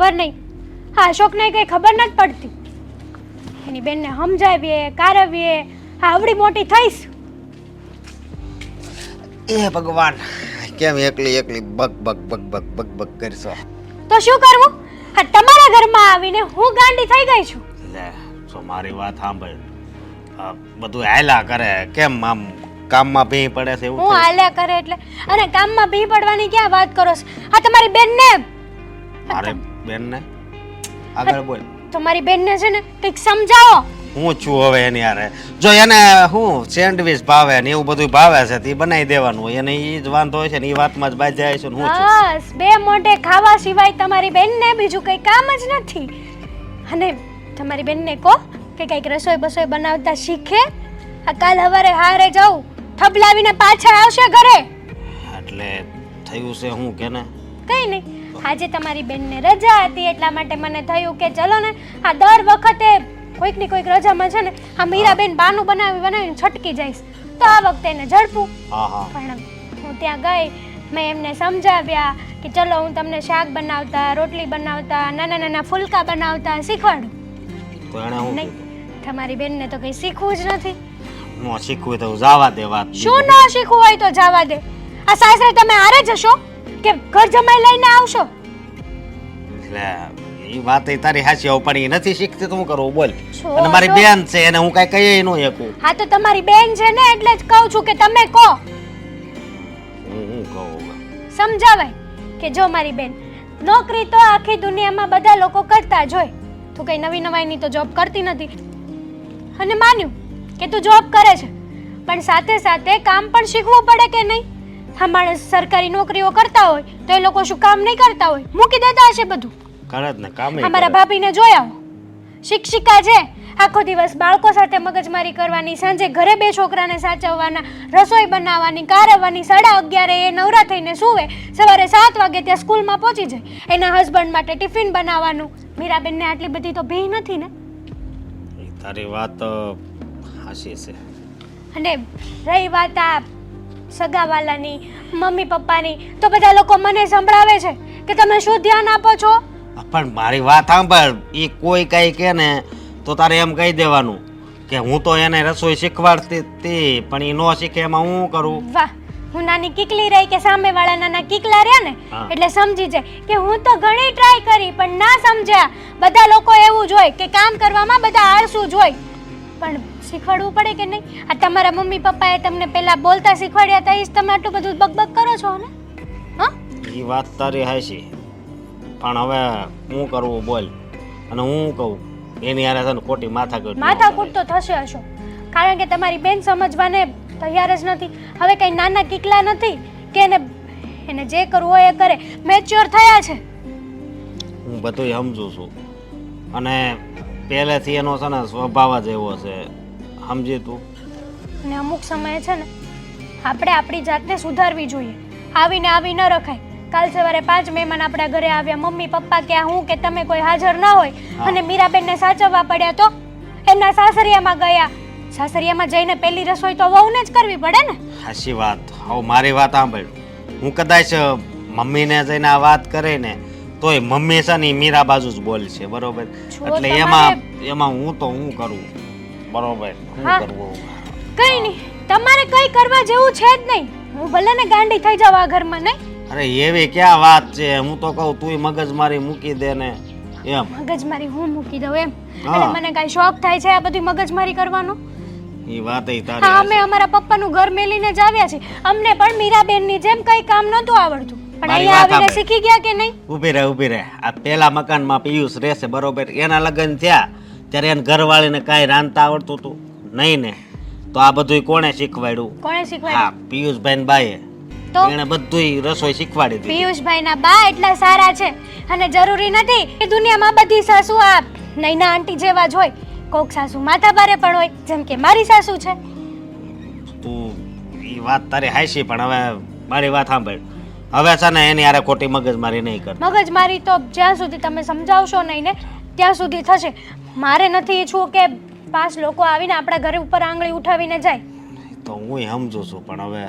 ખબર નહીં. હા અશોકને કંઈ ખબર નથી પડતી. એની બેનને સમજાવીએ કારવીએ. હા આવડી મોટી થઈશ. એ ભગવાન કેમ એકલી એકલી બગ બક બગ બગ બગ બક કરશો? તો શું કરવું? હા તમારા ઘરમાં આવીને હું ગાંડી થઈ ગઈ છું. લે સો મારી વાત સાંભળ. બધું હાયલા કરે. કેમ આમ કામમાં ભી પડે છે એવું હું હાલ્યા કરે એટલે. અને કામમાં ભી પડવાની ક્યાં વાત કરો છો? આ તમારી બેનને. મારે બેનને? આગળ બોલ. તમારી બેનને છે ને કંઈક સમજાવો. હું છું હવે એની હારે. જો એને હું સેન્ડવિચ ભાવે ને એવું બધું ભાવે છે તે બનાવી દેવાનું હોય. એને એ જ વાંધો હોય છે ને એ વાતમાં જ બાજ જાય છે ને હું બસ બે મોઢે ખાવા સિવાય તમારી બેનને બીજું કંઈ કામ જ નથી. અને તમારી બેનને કહો કે કંઈક રસોઈ બસોઈ બનાવતા શીખે. આ કાલ હવારે હારે જાઉં. થબલાવીને પાછા આવશે ઘરે. એટલે થયું છે હું કે ને? કંઈ નહીં. આજે તમારી બેનને રજા હતી એટલા માટે મને થયું કે ચલો ને આ દર વખતે કોઈકની કોઈક રજામાં છે ને આ મીરાબેન બાનું બનાવી બનાવીને છટકી જઈશ. તો આ વખતે એને ઝડપું. પણ હું ત્યાં ગઈ મેં એમને સમજાવ્યા કે ચલો હું તમને શાક બનાવતા રોટલી બનાવતા નાના નાના ફુલકા બનાવતા શીખવાડું. નહીં તમારી બેનને તો કંઈ શીખવું જ નથી. ન શીખવું તો જવા દે વાત શું ન શીખવું હોય તો જવા દે. આ સાસરે તમે હારે જશો કે ઘર જમાઈ લઈને આવશો? એટલે એ વાત એ તારી હાસી પણ એ નથી શીખતી તો હું કરું? બોલ. અને મારી બેન છે એને હું કઈ કહીએ નો શકું હા તો તમારી બેન છે ને એટલે જ કહું છું કે તમે કહો. હું કહું સમજાવાય કે જો મારી બેન નોકરી તો આખી દુનિયામાં બધા લોકો કરતા જ હોય. તું કઈ નવી નવાઈની તો જોબ કરતી નથી. અને માન્યું કે તું જોબ કરે છે. પણ સાથે સાથે કામ પણ શીખવું પડે કે નહીં? હા માણસ સરકારી નોકરીઓ કરતા હોય તો એ લોકો શું કામ નહીં કરતા હોય? મૂકી દેતા હશે બધું. કરે જ ને કામે અમારા ભાભીને જોયા શિક્ષિકા છે આખો દિવસ બાળકો સાથે મગજમારી કરવાની સાંજે ઘરે બે છોકરાને સાચવવાના રસોઈ બનાવવાની કારવવાની સાડા અગિયારે એ નવરા થઈને સુવે સવારે સાત વાગે ત્યાં સ્કૂલમાં પહોંચી જાય એના હસબન્ડ માટે ટિફિન બનાવવાનું. મીરાબેનને આટલી બધી તો ભી નથી ને? તારી વાત હાસી છે. અને રહી વાત આ સગાવાલાની મમ્મી પપ્પાની તો બધા લોકો મને સંભળાવે છે કે તમે શું ધ્યાન આપો છો? પણ મારી વાત સાંભળ. એ કોઈ કઈ કે ને તો તારે એમ કહી દેવાનું કે હું તો એને રસોઈ શીખવાડતી હતી પણ એ ન શીખે એમાં હું કરું? વાહ હું નાની કીકલી રહી કે સામે વાળા નાના કીકલા રહ્યા ને એટલે સમજી જાય કે હું તો ઘણી ટ્રાય કરી પણ ના સમજ્યા. બધા લોકો એવું જ કે કામ કરવામાં બધા આળસુ જોઈ પણ શીખવાડવું પડે કે નહીં? આ તમારા મમ્મી પપ્પાએ તમને પહેલા બોલતા શીખવાડ્યા હતા એ જ તમે આટલું બધું બકબક કરો છો ને? હા? એ વાત તારી હાચી. પણ હવે હું કરવું બોલ? અને હું કહું એની હારે છે ને ખોટી માથા માથાકૂટ તો થશે હશો. કારણ કે તમારી બેન સમજવાને તૈયાર જ નથી. હવે કઈ નાના કીકલા નથી કે એને એને જે કરવું હોય એ કરે. મેચ્યોર થયા છે. હું બધુંય સમજુ છું. અને પહેલેથી એનો છે ને સ્વભાવ જ એવો છે. સમજી તું. અને અમુક સમયે છે ને આપણે આપણી જાતને સુધારવી જોઈએ. આવીને આવી ન રખાય. કાલ સવારે પાંચ મહેમાન આપણા ઘરે આવ્યા મમ્મી પપ્પા કે હું કે તમે કોઈ હાજર ન હોય. અને મીરાબેનને સાચવવા પડ્યા તો એમના સાસરિયામાં ગયા. સાસરિયામાં જઈને પહેલી રસોઈ તો વહુને જ કરવી પડે ને. હાચી વાત. હવે મારી વાત સાંભળ. હું કદાચ મમ્મીને જઈને આ વાત કરે ને તોય મમ્મી છે ને મીરા બાજુ જ બોલશે બરોબર? જો એટલે એમાં એમાં હું તો હું કરું? બરોબર શું હા. કરવું? કઈ નહીં તમારે કઈ કરવા જેવું છે જ નહીં. હું ભલે ને ગાંડી થઈ જાવ આ ઘરમાં નહીં? અરે એવી ક્યાં વાત છે? હું તો કહું તુંય મગજ મારી મૂકી દે ને એમ. મગજમારી હું મૂકી દઉં એમ? હા. અને મને કઈ શોખ થાય છે આ બધી મગજમારી કરવાનો. એ વાત હા તારી અમે અમારા પપ્પાનું ઘર મેલીને જ આવ્યા છીએ. અમને પણ મીરાબેનની જેમ કઈ કામ નહોતું આવડતું. પણ મારી અહીંયા વાત આવીને સાંભળ. શીખી ગયા કે નહીં? ઊભી રહે ઊભી રહે. આ પેલા મકાનમાં પિયુષ રહેશે બરોબર? એના લગ્ન થયા. ત્યારે એને ઘરવાળીને કાંઈ રાંધતા આવડતું હતું? નહીં ને. તો આ બધું કોણે શીખવાડ્યું? કોણે હા શીખવાડ્યું પિયુષભાઈ બાઈએ. તો એણે બધુંય રસોઈ શીખવાડી દીધી. પિયુષભાઈના બા એટલા સારા છે અને જરૂરી નથી કે દુનિયામાં બધી સાસુ આ નૈના આંટી જેવા જ હોય. કોક સાસુ માથા ભારે પણ હોય જેમ કે મારી સાસુ છે. તું એ વાત તારી હાઈશી પણ હવે મારી વાત સાંભળ. હવે છે ને એની હારે ખોટી મગજમારી નહીં કર. મગજમારી તો જ્યાં સુધી તમે સમજાવશો નહીં ને ત્યાં સુધી થશે. મારે નથી ઈચ્છવું કે પાંચ લોકો આવીને આપણા ઘરે ઉપર આંગળી ઉઠાવીને જાય. તો હું સમજુ છું, પણ હવે